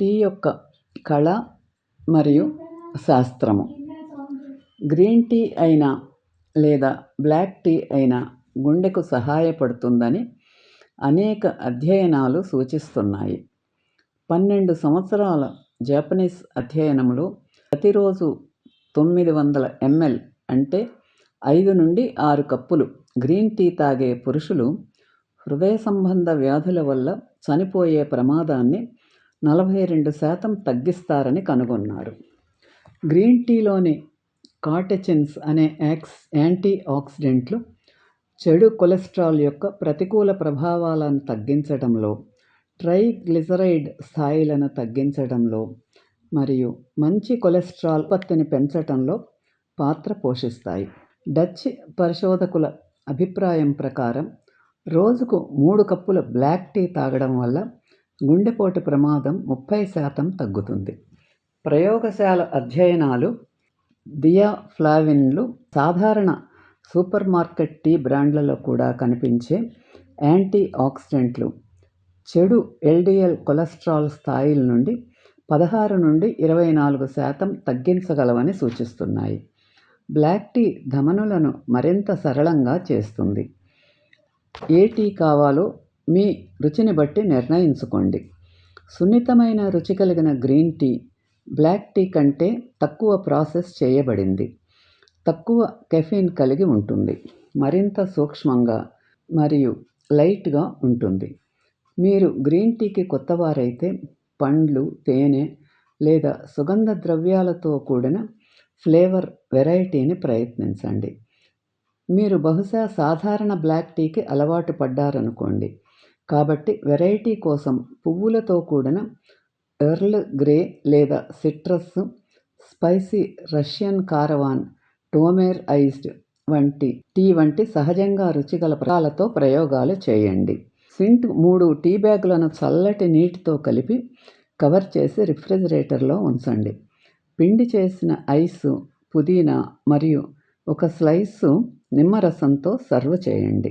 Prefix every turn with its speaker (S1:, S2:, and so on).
S1: Tea యొక్క కళ మరియు శాస్త్రము. గ్రీన్ టీ అయినా లేదా బ్లాక్ టీ అయినా గుండెకు సహాయపడుతుందని అనేక అధ్యయనాలు సూచిస్తున్నాయి. పన్నెండు సంవత్సరాల జపనీస్ అధ్యయనంలో ప్రతిరోజు తొమ్మిది వందల ఎంఎల్ అంటే ఐదు నుండి ఆరు కప్పులు గ్రీన్ టీ తాగే పురుషులు హృదయ సంబంధ వ్యాధుల వల్ల చనిపోయే ప్రమాదాన్ని నలభై రెండు శాతం తగ్గిస్తారని కనుగొన్నారు. గ్రీన్ టీలోని కాటెచిన్స్ అనే యాక్స్ యాంటీ ఆక్సిడెంట్లు చెడు కొలెస్ట్రాల్ యొక్క ప్రతికూల ప్రభావాలను తగ్గించడంలో ట్రైగ్లిజరైడ్ స్థాయిలను తగ్గించడంలో మరియు మంచి కొలెస్ట్రాల్ ఉత్పత్తిని పెంచడంలో పాత్ర పోషిస్తాయి. డచ్ పరిశోధకుల అభిప్రాయం ప్రకారం రోజుకు మూడు కప్పుల బ్లాక్ టీ తాగడం వల్ల గుండెపోటు ప్రమాదం ముప్పై శాతం తగ్గుతుంది. ప్రయోగశాల అధ్యయనాలు దియాఫ్లావిన్లు సాధారణ సూపర్ మార్కెట్ టీ బ్రాండ్లలో కూడా కనిపించే యాంటీ ఆక్సిడెంట్లు చెడు ఎల్డిఎల్ కొలెస్ట్రాల్ స్థాయిల నుండి పదహారు నుండి ఇరవై నాలుగు శాతం తగ్గించగలవని సూచిస్తున్నాయి. బ్లాక్ టీ ధమనులను మరింత సరళంగా చేస్తుంది. ఏ టీ కావాలో మీ రుచిని బట్టి నిర్ణయించుకోండి. సున్నితమైన రుచి కలిగిన గ్రీన్ టీ బ్లాక్ టీ కంటే తక్కువ ప్రాసెస్ చేయబడింది. తక్కువ కెఫీన్ కలిగి ఉంటుంది. మరింత సూక్ష్మంగా మరియు లైట్గా ఉంటుంది. మీరు గ్రీన్ టీకి కొత్తవారైతే పండ్లు తేనె లేదా సుగంధ ద్రవ్యాలతో కూడిన ఫ్లేవర్ వెరైటీని ప్రయత్నించండి. మీరు బహుశా సాధారణ బ్లాక్ టీకి అలవాటు పడ్డారనుకోండి. కాబట్టి వెరైటీ కోసం పువ్వులతో కూడిన ఎర్ల్ గ్రే లేదా సిట్రస్ స్పైసీ రష్యన్ కారవాన్ టోమేర్ ఐస్డ్ వంటి టీ వంటి సహజంగా రుచిగల ప్రాలతో ప్రయోగాలు చేయండి. సింట్ మూడు టీ బ్యాగులను చల్లటి నీటితో కలిపి కవర్ చేసి రిఫ్రిజిరేటర్లో ఉంచండి. పిండి చేసిన ఐసు పుదీనా మరియు ఒక స్లైసు నిమ్మరసంతో సర్వ్ చేయండి.